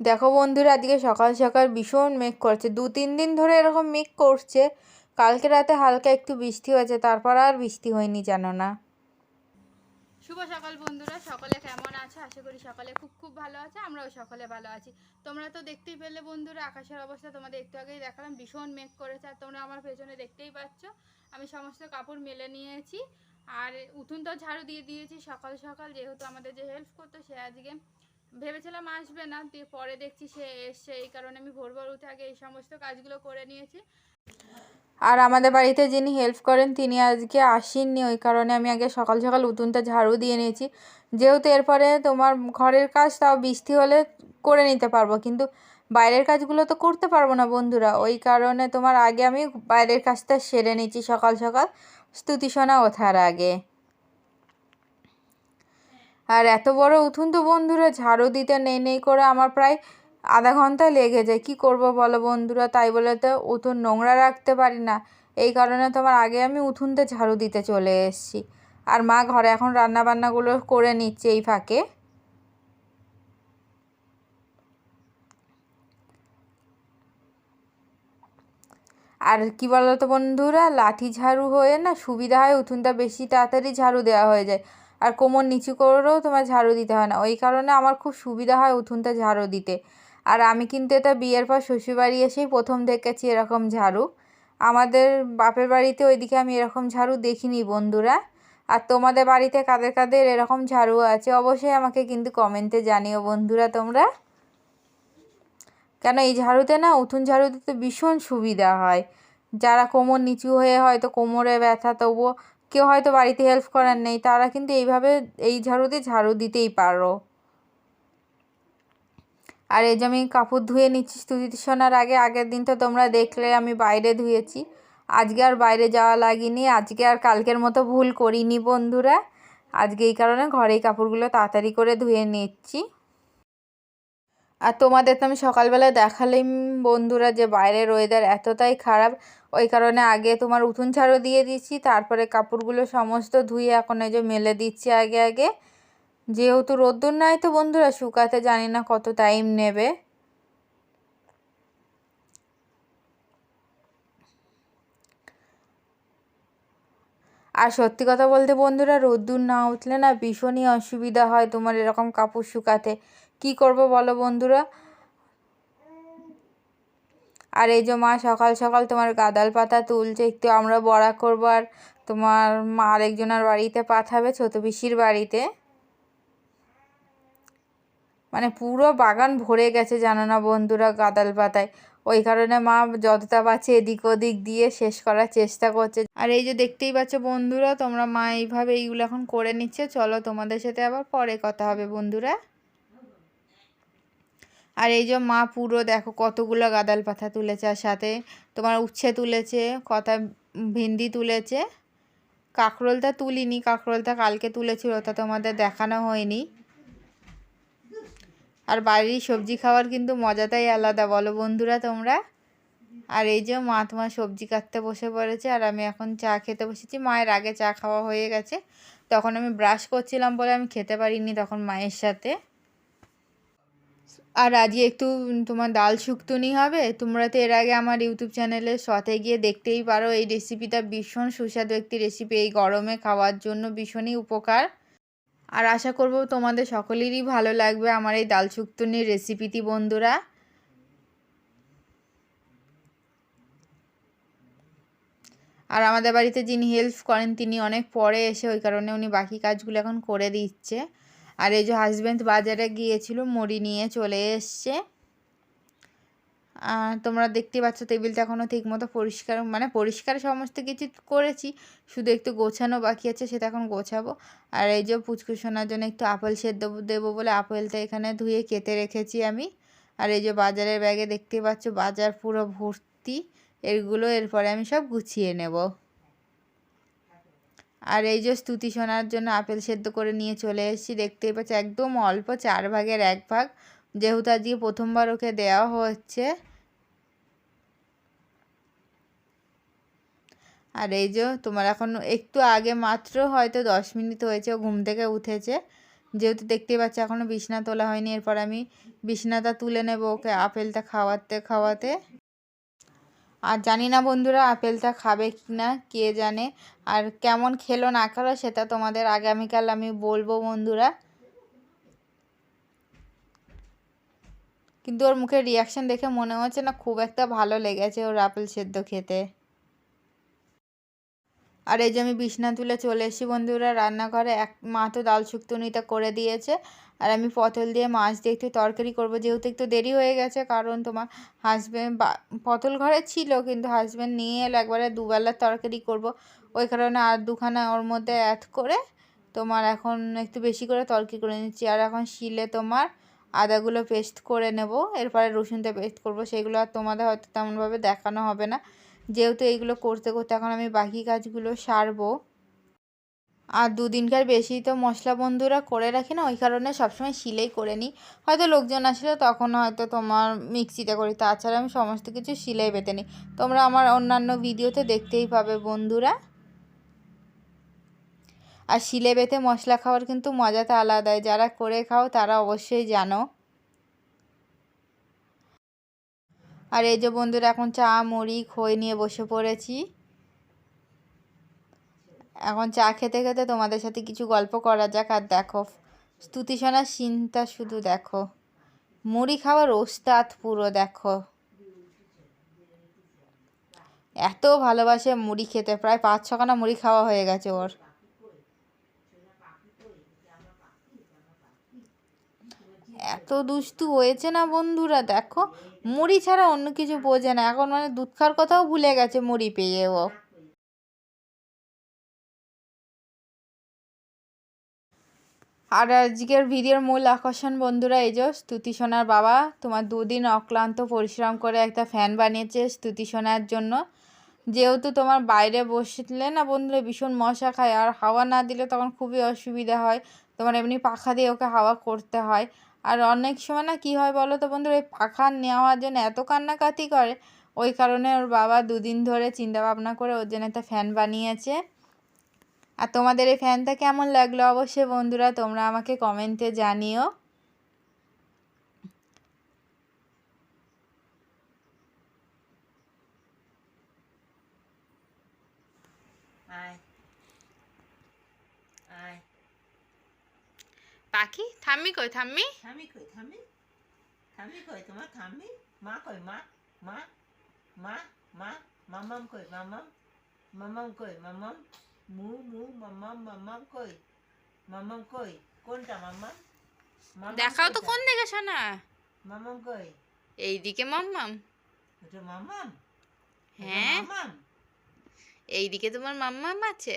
দেখো বন্ধুরা, আজকে সকাল সকাল ভীষণ মেঘ করছে। দু, তিন দিন ধরে এরকম মেঘ করছে। কালকে রাতে হালকা একটু বৃষ্টি হয়েছে, তারপর আর বৃষ্টি হয়নি, জানো না। শুভ সকাল বন্ধুরা, সকলে কেমন আছে? আশা করি সকলে খুব খুব ভালো আছে, আমরাও সকলে ভালো আছি। তোমরা তো দেখতেই পেলে বন্ধুরা, আকাশের অবস্থা তোমাদের একটু আগেই দেখালাম, ভীষণ মেঘ করেছে। আর তোমরা আমার পেছনে দেখতেই পাচ্ছ, আমি সমস্ত কাপড় মেলে নিয়েছি। আর উঠুন তো ঝাড়ু দিয়ে দিয়েছি, সকাল সকাল যেহেতু আমাদের যে হেল্প করতো, সে আজকে ভেবেছিলাম আসবে না, দিয়ে পরে দেখছি সে এসছে, এই কারণে আমি ভোর ভোর উঠে আগে এই সমস্ত কাজগুলো করে নিয়েছি। আর আমাদের বাড়িতে যিনি হেল্প করেন, তিনি আজকে আসেননি, ওই কারণে আমি আগে সকাল সকাল উঠোনটা ঝাড়ু দিয়ে নিয়েছি। যেহেতু এরপরে তোমার ঘরের কাজ তাও বৃষ্টি হলে করে নিতে পারব, কিন্তু বাইরের কাজগুলো তো করতে পারব না বন্ধুরা। ওই কারণে তোমার আগে আমি বাইরের কাজটা সেরে নিয়েছি সকাল সকাল, স্তুতি শোনা ওঠার আগে। আর এত বড় উঠুন তো বন্ধুরা, ঝাড়ু দিতে নেই নেই করে আমার প্রায় আধা ঘণ্টা লেগে যায়। কি করব বলো বন্ধুরা? তাই বলে তো উঠোন নোংরা রাখতে পারি না। এই কারণে তোমার আগে আমি উঠোনতে ঝাড়ু দিতে চলে এসেছি। আর মা ঘরে এখন রান্না বান্নাগুলো করে নিচ্ছে এই ফাঁকে। আর কি বলতো বন্ধুরা, লাঠি ঝাড়ু হয়ে না সুবিধা হয় উঠোনটা বেশি তাড়াতাড়ি ঝাড়ু দেওয়া হয়ে যায়। আর কোমর নিচু করেও তোমার ঝাড়ু দিতে হয় না। ওই কারণে আমার খুব সুবিধা হয় উঠোনটা ঝাড়ু দিতে। আর আমি কিন্তু এটা বিয়ের পর শ্বশুরবাড়ি এসেই প্রথম দেখেছি এরকম ঝাড়ু। আমাদের বাপের বাড়িতে ওইদিকে আমি এরকম ঝাড়ু দেখিনি বন্ধুরা। আর তোমাদের বাড়িতে কাদের কাদের এরকম ঝাড়ু আছে অবশ্যই আমাকে কিন্তু কমেন্টে জানিও বন্ধুরা তোমরা। কেন এই ঝাড়ুতে না উঠোন ঝাড়ু দিতে ভীষণ সুবিধা হয়। যারা কোমর নিচু হয়ে হয়তো কোমরে ব্যথা, তবুও কেউ হয়তো বাড়িতে হেল্প করার নেই, তারা কিন্তু এইভাবে এই ঝাড়ু দিয়ে ঝাড়ু দিতেই পারো। আর এই যে আমি কাপড় ধুয়ে নিচ্ছি শোনার আগে, আগের দিন তো তোমরা দেখলে আমি বাইরে ধুয়েছি। আজকে আর বাইরে যাওয়া লাগেনি, আজকে আর কালকের মতো ভুল করিনি বন্ধুরা। আজকে এই কারণে ঘরেই কাপড়গুলো তাড়াতাড়ি করে ধুয়ে নিচ্ছি। আর তোমাদের তো আমি সকালবেলায় দেখালাম বন্ধুরা যে বাইরের ওয়েদার এতটাই খারাপ। ওই কারণে আগে তোমার উঠোন ঝাড়ু দিয়ে দিচ্ছি তারপরে কাপড়গুলো সমস্ত ধুয়ে এখন এই যে মেলে দিচ্ছি আগে আগে। যেহেতু রোদ্দুর নাই তো বন্ধুরা, শুকাতে জানি না কত টাইম নেবে। আর সত্যি কথা বলতে বন্ধুরা, রোদ্দুর না উঠলে না ভীষণই অসুবিধা হয় তোমার এরকম কাপড় শুকাতে। কি করব বলো বন্ধুরা? আর এই যে মা সকাল সকাল তোমার গাদাল পাতা তুলছে, একটু আমরা বড়া করব আর তোমার মা আরেকজনের বাড়িতে পাঠাবে, ছোটো পিসির বাড়িতে। মানে পুরো বাগান ভরে গেছে জানো না বন্ধুরা গাদাল পাতায়। ওই কারণে মা যতটা পাচ্ছে এদিক ওদিক দিয়ে শেষ করার চেষ্টা করছে। আর এই যে দেখতেই পাচ্ছ বন্ধুরা, তোমরা মা এইভাবে এইগুলো এখন করে নিচ্ছে। চলো তোমাদের সাথে আবার পরে কথা হবে বন্ধুরা। আর এই যে মা পুরো দেখো কতগুলো গাদাল পাতা তুলেছে, আর সাথে তোমার উচ্ছে তুলেছে কতা ভিন্ডি তুলেছে। কাঁকরোলটা তুলিনি, কাঁকরোলটা কালকে তুলেছিল, ওটা তোমাদের দেখানো হয়নি। আর বাড়ির সবজি খাওয়ার কিন্তু মজাটাই আলাদা, বলো বন্ধুরা তোমরা? আর এই যে মা তোমার সবজি কাটতে বসে পড়েছে, আর আমি এখন চা খেতে বসেছি। মায়ের আগে চা খাওয়া হয়ে গেছে, তখন আমি ব্রাশ করছিলাম বলে আমি খেতে পারিনি তখন মায়ের সাথে। আর আজকে একটু তোমার ডাল শুক্তুনি হবে। তোমরা তো এর আগে আমার ইউটিউব চ্যানেলে শতে গিয়ে দেখতেই পারো, এই রেসিপিটা ভীষণ সুস্বাদু একটি রেসিপি এই গরমে খাওয়ার জন্য ভীষণই উপকার। আর আশা করব তোমাদের সকলেরই ভালো লাগবে আমার এই ডাল শুক্তুনির রেসিপিটি বন্ধুরা। আর আমাদের বাড়িতে যিনি হেল্প করেন, তিনি অনেক পরে এসে ওই কারণে উনি বাকি কাজগুলো এখন করে দিচ্ছে। আর এই যে হাজব্যান্ড বাজারে গিয়েছিল, মুড়ি নিয়ে চলে এসছে। তোমরা দেখতে পাচ্ছ টেবিলটা এখনও ঠিকমতো পরিষ্কার মানে পরিষ্কার সমস্ত কিছু করেছি, শুধু একটু গোছানো বাকি আছে, সেটা এখন গোছাবো। আর এই যে পুচকুসোনার জন্য একটু আপেল সেদ্ধ দেবো বলে আপেলটা এখানে ধুয়ে কেটে রেখেছি আমি। আর এই যে বাজারের ব্যাগে দেখতে পাচ্ছ, বাজার পুরো ভর্তি, এগুলো এরপরে আমি সব গুছিয়ে নেব। আর এই যে স্তুতি শোনার জন্য আপেল সেদ্ধ করে নিয়ে চলে এসেছি, দেখতেই পাচ্ছি একদম অল্প চার ভাগের এক ভাগ। যেহেতু আজকে প্রথমবার ওকে দেওয়া হচ্ছে। আর এই যে তোমার এখন একটু আগে মাত্র হয়তো দশ মিনিট হয়েছে, ও ঘুম থেকে উঠেছে। যেহেতু দেখতেই পাচ্ছি এখনও বিছনা তোলা হয়নি, এরপর আমি বিছনাটা তুলে নেব ওকে আপেলটা খাওয়াতে খাওয়াতে। আর জানি না বন্ধুরা আপেলটা খাবে কি না, কে জানে। আর কেমন খেলো না খেলো সেটা তোমাদের আগামীকাল আমি বলব বন্ধুরা। কিন্তু ওর মুখের রিয়াকশন দেখে মনে হচ্ছে না খুব একটা ভালো লেগেছে ওর আপেল সেদ্ধ খেতে। আর এই যে আমি বিছনা তুলে চলে এসেছি বন্ধুরা, রান্নাঘরে এক মা তো ডাল শুক্তনিটা করে দিয়েছে। আর আমি পটল দিয়ে মাছ দিয়ে একটু তরকারি করব। যেহেতু একটু দেরি হয়ে গেছে, কারণ তোমার হাজব্যান্ড পটল ঘরে ছিল, কিন্তু হাজব্যান্ড নিয়ে এলো, একবারে দুবেলার তরকারি করব। ওই কারণে আর দুখানা ওর মধ্যে অ্যাড করে তোমার এখন একটু বেশি করে তরকারি করে নিচ্ছি। আর এখন শিলে তোমার আদাগুলো পেস্ট করে নেব, এরপরে রসুনটা পেস্ট করব। সেগুলো আর তোমাদের হয়তো তেমনভাবে দেখানো হবে না। যেহেতু এইগুলো করতে করতে এখন আমি বাকি কাজগুলো সারবো। আর দুদিনকার বেশি তো মশলা বন্ধুরা করে রাখি না, ওই কারণে সবসময় শিলেই করে নিই। হয়তো লোকজন আসলে তখন হয়তো তোমার মিক্সিতে করি, তাছাড়া আমি সমস্ত কিছু শিলেই বেটে নিই। তোমরা আমার অন্যান্য ভিডিওতে দেখতেই পাবে বন্ধুরা। আর শিলে বেটে মশলা খাওয়ার কিন্তু মজাটা আলাদাই, যারা করে খাও তারা অবশ্যই জানো। আর এই যে বন্ধুরা, এখন চা, মুড়ি, খই নিয়ে বসে পড়েছি। এখন চা খেতে খেতে তোমাদের সাথে কিছু গল্প করা যাক আর দেখো। স্তুতিসোনার সিনটা শুধু দেখো। মুড়ি খাওয়ার ওস্তাদ পুরো দেখো। এত ভালোবাসে মুড়ি খেতে, প্রায় পাঁচ ছখানা মুড়ি খাওয়া হয়ে গেছে ওর। এত দুষ্টু হয়েছে না বন্ধুরা, দেখো। মুড়ি ছাড়া অন্য কিছু বোঝে না। এখন মানে দুধ খাওয়ার কথাও ভুলে গেছে মুড়ি পেয়ে ও। আর আজকের ভিডিওর মূল আকর্ষণ বন্ধুরা এই যে স্তুতি সোনার বাবা, তোমার দুদিন অক্লান্ত পরিশ্রম করে একটা ফ্যান বানিয়েছে স্তুতি সোনার জন্য। যেহেতু তোমার বাইরে বসলে না বন্ধুরা ভীষণ মশা খায়, আর হাওয়া না দিলে তখন খুবই অসুবিধা হয়। তোমার এমনি পাখা দিয়ে ওকে হাওয়া করতে হয়। আর অনেক সময় না কী হয় বলো তো বন্ধুরা ওই পাখা নেওয়ার জন্য এত কান্নাকাতি করে। ওই কারণে ওর বাবা দুদিন ধরে চিন্তা ভাবনা করে ওর জন্য একটা ফ্যান বানিয়েছে। আর তোমাদের এই ফ্যানটা কেমন লাগল অবশ্যই বন্ধুরা তোমরা আমাকে কমেন্টে জানিও। পাখি? থাম্মি কই? থাম্মি? থামি কই? থামি থামি কই তোমার? থামি মা কই? মা? মা? মা? মা? মামাম কই? মামাম মামাম কই? মামাম মু মু মামাম মামাম কই মামাম কই কোনটা মামাম দেখাও তো কোন দিকে শোনা মামাম কই এইদিকে মাম্মাম ওটা মামাম ওটা হ্যাঁ মামাম এইদিকে তোমার মাম্মাম আছে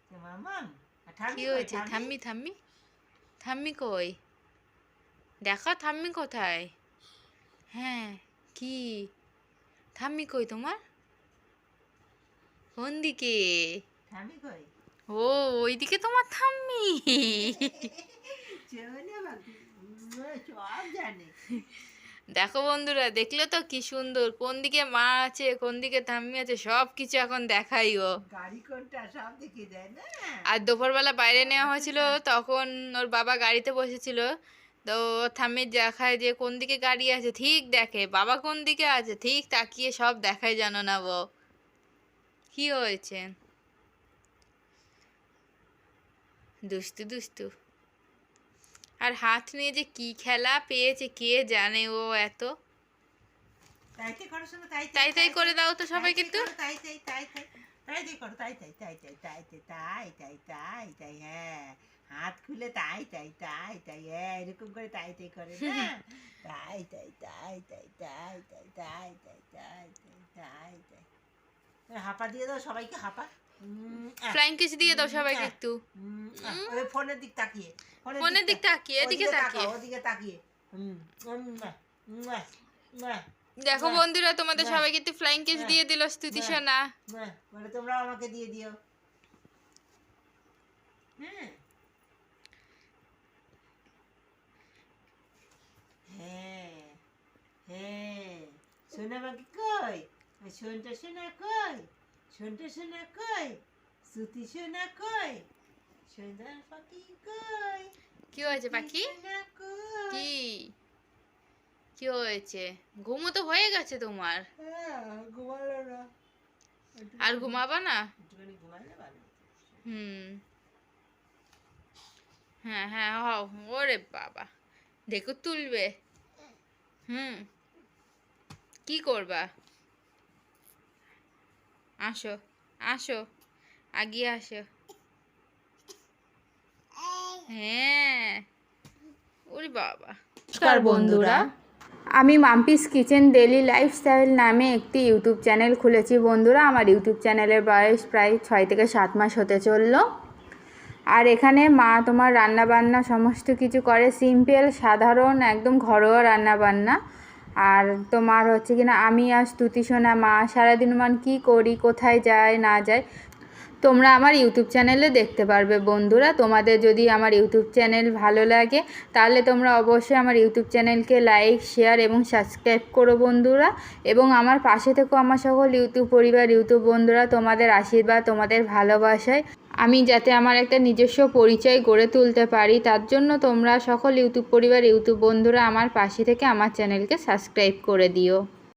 ওটা মামাম আর থামি কি হয়েছে থাম্মি থাম্মি থাম্মি কই দেখো থাম্মি কোথায় হ্যাঁ কি থাম্মি কই তোমার কোন দিকে থামি কই? ও ওইদিকে তোমার থাম্মি দেখো বন্ধুরা দেখলে তো কি সুন্দর। কোন দিকে মা আছে কোন দিকে থাম্মি আছে সব কিছু এখন দেখাই ও আর দুপুরবেলা বাইরে নেওয়া হয়েছিল তখন ওর বাবা গাড়িতে বসেছিল। তো ওর ঠাম্মি দেখায় যে কোন দিকে গাড়ি আছে ঠিক দেখে। বাবা কোন দিকে আছে ঠিক তাকিয়ে সব দেখায় জানো না বউ। কি হয়েছে? দুষ্টু দুষ্টু আর হাত নিয়ে যে কি খেলা পেয়েছে কে জানে ও এত তাই তাই করো শোনো তাই তাই তাই করে দাও তো সবাই কিন্তু তাই তাই তাই তাই তাই তাই করো তাই তাই তাই তাই তাই তাই তাই তাই তাই তাই হ্যাঁ হাত খুলে তাই তাই তাই তাই হ্যাঁ এরকম করে তাই তাই করে না তাই তাই তাই তাই তাই তাই তাই তাই তাই তাই তাই হাঁপা দিয়ে দাও সবাইকে হাঁপা ফ্লাইং কিস দিয়ে দাও সবাইকে একটু। ওই ফোনের দিক তাকিয়ে ফোনের দিক তাকিয়ে এদিকে তাকিয়ে। ওদিকে তাকিয়ে। দেখো বন্ধুরা তোমাদের সবাইকে একটু ফ্লাইং কিস দিয়ে দিল স্তুতি। সোনা। বলে আমাকে দিয়ে দিও। হ্যাঁ হ্যাঁ হ্যাঁ সোনা বাকি কই? সোনটা সোনা কই? সোনা কই সোনা কই পাখি কই কি হয়েছে পাখি? কি? কি হয়েছে? ঘুমো তো হয়ে গেছে তোমার। হ্যাঁ, ঘুমালো না। আর ঘুমাবা না। হুম। হ্যাঁ হ্যাঁ হও ওরে বাবা। দেখো তুলবে। হুম। কি করবা? আসো আসো, আগিয়ে আসো। হ্যাঁ ওরে বাবা। নমস্কার বন্ধুরা, আমি মাম্পিস কিচেন ডেলি লাইফস্টাইল নামে একটি ইউটিউব চ্যানেল খুলেছি। বন্ধুরা, আমার ইউটিউব চ্যানেলের বয়স প্রায় ছয় থেকে সাত মাস হতে চলল। আর এখানে মা তোমার রান্না বান্না সমস্ত কিছু করে। সিম্পল, সাধারণ, একদম ঘরোয়া রান্না বান্না আর তোমার হচ্ছে কিনা, আমি আর স্তুতি সোনা মা সারাদিন মান কী করি, কোথায় যায় না যায় তোমরা আমার ইউটিউব চ্যানেলে দেখতে পারবে বন্ধুরা। তোমাদের যদি আমার ইউটিউব চ্যানেল ভালো লাগে, তাহলে তোমরা অবশ্যই আমার ইউটিউব চ্যানেলকে লাইক, শেয়ার এবং সাবস্ক্রাইব করো বন্ধুরা। এবং আমার পাশে থেকেও আমার সকল ইউটিউব পরিবার, ইউটিউব বন্ধুরা, তোমাদের আশীর্বাদ, তোমাদের ভালোবাসায়। আমি যাতে আমার একটা নিজস্ব পরিচয় গড়ে তুলতে পারি, তার জন্য তোমরা সকল ইউটিউব পরিবার, ইউটিউব বন্ধুরা আমার পাশে থেকে আমার চ্যানেলকে সাবস্ক্রাইব করে দিও।